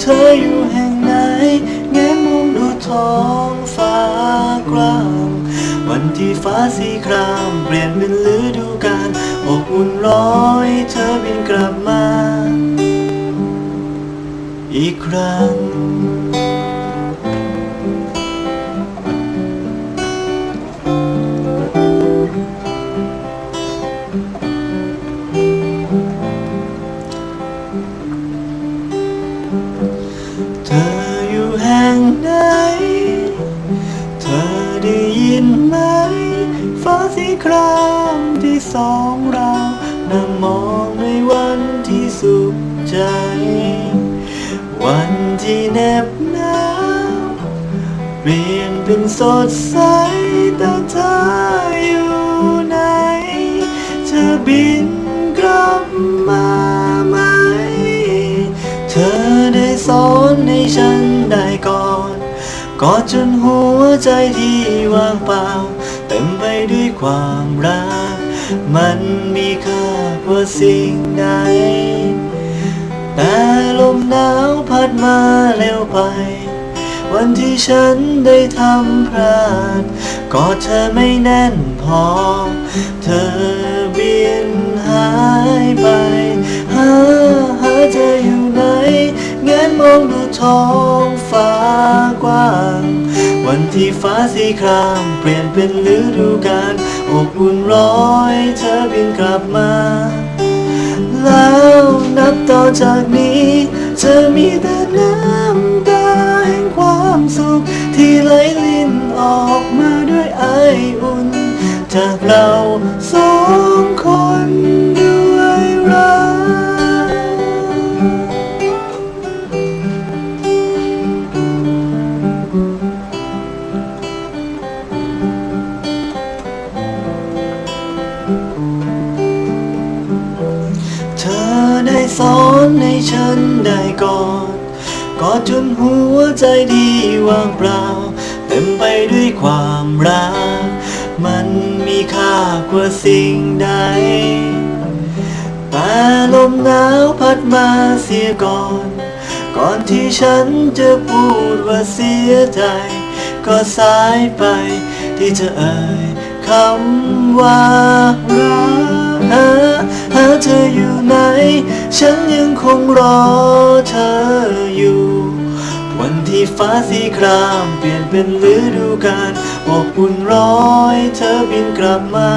เธออยู่แห่งไหน แง้มมองดูท้องฟ้ากลาง วันที่ฟ้าสีครามเปลี่ยนเป็นฤดูกาลอบอุ่นร้อยเธอบินกลับมา อีกครั้ง สีครามที่สองเรานั่งมองในวันที่สุขใจ วันที่แนบหนาวเปลี่ยนเป็นสดใสแต่เธออยู่ไหนเธอบินกลับมาไหม เธอได้สอนให้ฉันได้ก่อนกอดจนหัวใจที่ว่างเปล่า เต็มไปด้วยความรัก มันมีค่ากว่าสิ่งใด แต่ลมหนาวพัดมาเร็วไป วันที่ฉันได้ทำพลาดกอดเธอไม่แน่นพอ เธอเบียนหายไป หาหาเธออยู่ไหนแงนมองดูท้อง วันที่ฟ้าสีครามเปลี่ยนเป็นฤดูกาลอบอุ่นร้อยเธอบินกลับมา แล้วนับต่อจากนี้จะมีแต่น้ำตาแห่งความสุข ที่ไหลลินออกมาด้วยไออุ่น จากเรา ฉันได้กอดกอดจนหัวใจดีว่างเปล่า เต็มไปด้วยความรัก มันมีค่ากว่าสิ่งใด แต่ลมหนาวพัดมาเสียก่อน ก่อนที่ฉันจะพูดว่าเสียใจ ก็สายไปที่จะเอ่ยคำว่ารัก หา หาเธออยู่ไหน ฉันยังคงรอเธออยู่ วันที่ฟ้าสีครามเปลี่ยนเป็นฤดูกาลอบอุ่นร้อยเธอบินกลับมา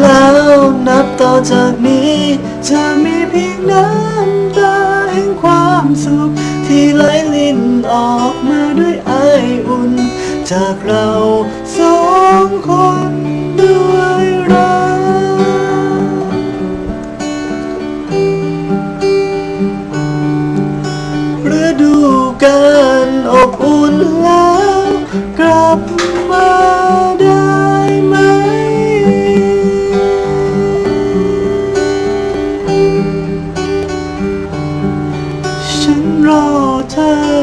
แล้วนับต่อจากนี้จะมีเพียงน้ำตาแห่งความสุข ที่ไหลลินออกมาด้วยไออุ่น จากเราสองคน รอเธอ